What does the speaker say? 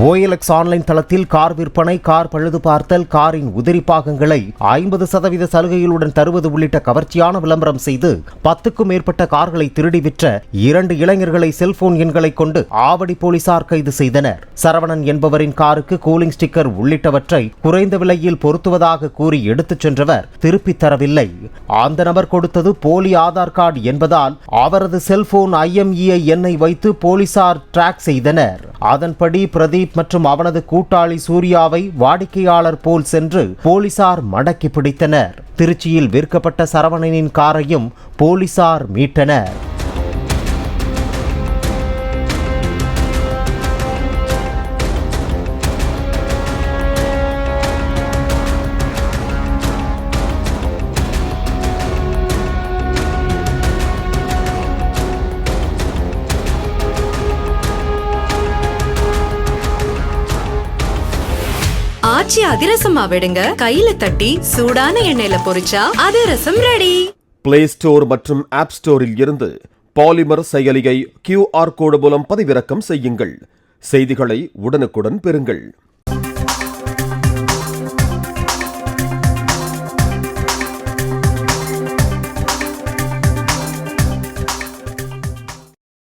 OLX online தளத்தில் car விற்பனை car பழுது பார்த்தல் காரின் உதிரி பாகங்களை ஐம்பது சதவீத சலுகைகளுடன் தருவது உள்ளிட்ட கவர்ச்சியான விளம்பரம் செய்து பத்துக்கும் மேற்பட்ட கார்களை திருடி விற்ற இரண்டு இளைஞர்களை செல்போன் எண்களை கொண்டு ஆவடி போலீசார் கைது செய்தனர். சரவணன் என்பவரின் காருக்கு கூலிங் ஸ்டிக்கர் உள்ளிட்டவற்றை குறைந்த விலையில் பொருத்துவதாக கூறி எடுத்துச் சென்றவர் திருப்பித் தரவில்லை. அந்த நபர் கொடுத்தது போலி ஆதார் கார்டு என்பதால் அவரது செல்போன் ஐஎம்இஐ எண்ணை வைத்து போலீசார் டிராக் செய்தனர். அதன்படி பிரதீப் மற்றும் அவனது கூட்டாளி சூர்யாவை வாடிக்கையாளர் போல் சென்று போலீசார் மடக்கி பிடித்தனர். திருச்சியில் விற்கப்பட்ட சரவணனின் காரையும் போலீசார் மீட்டனர். காய்ச்சி அதிரசமா விடுங்க. கையில தட்டி சூடான எண்ணெயில பொரிச்சா அதிரசம் ரெடி பிளே ஸ்டோர் மற்றும் ஆப் ஸ்டோரில் இருந்து பாலிமர் செயலியை கியூஆர் கோடு மூலம் பதிவிறக்கம் செய்யுங்கள். செய்திகளை உடனுக்குடன் பெறுங்கள்.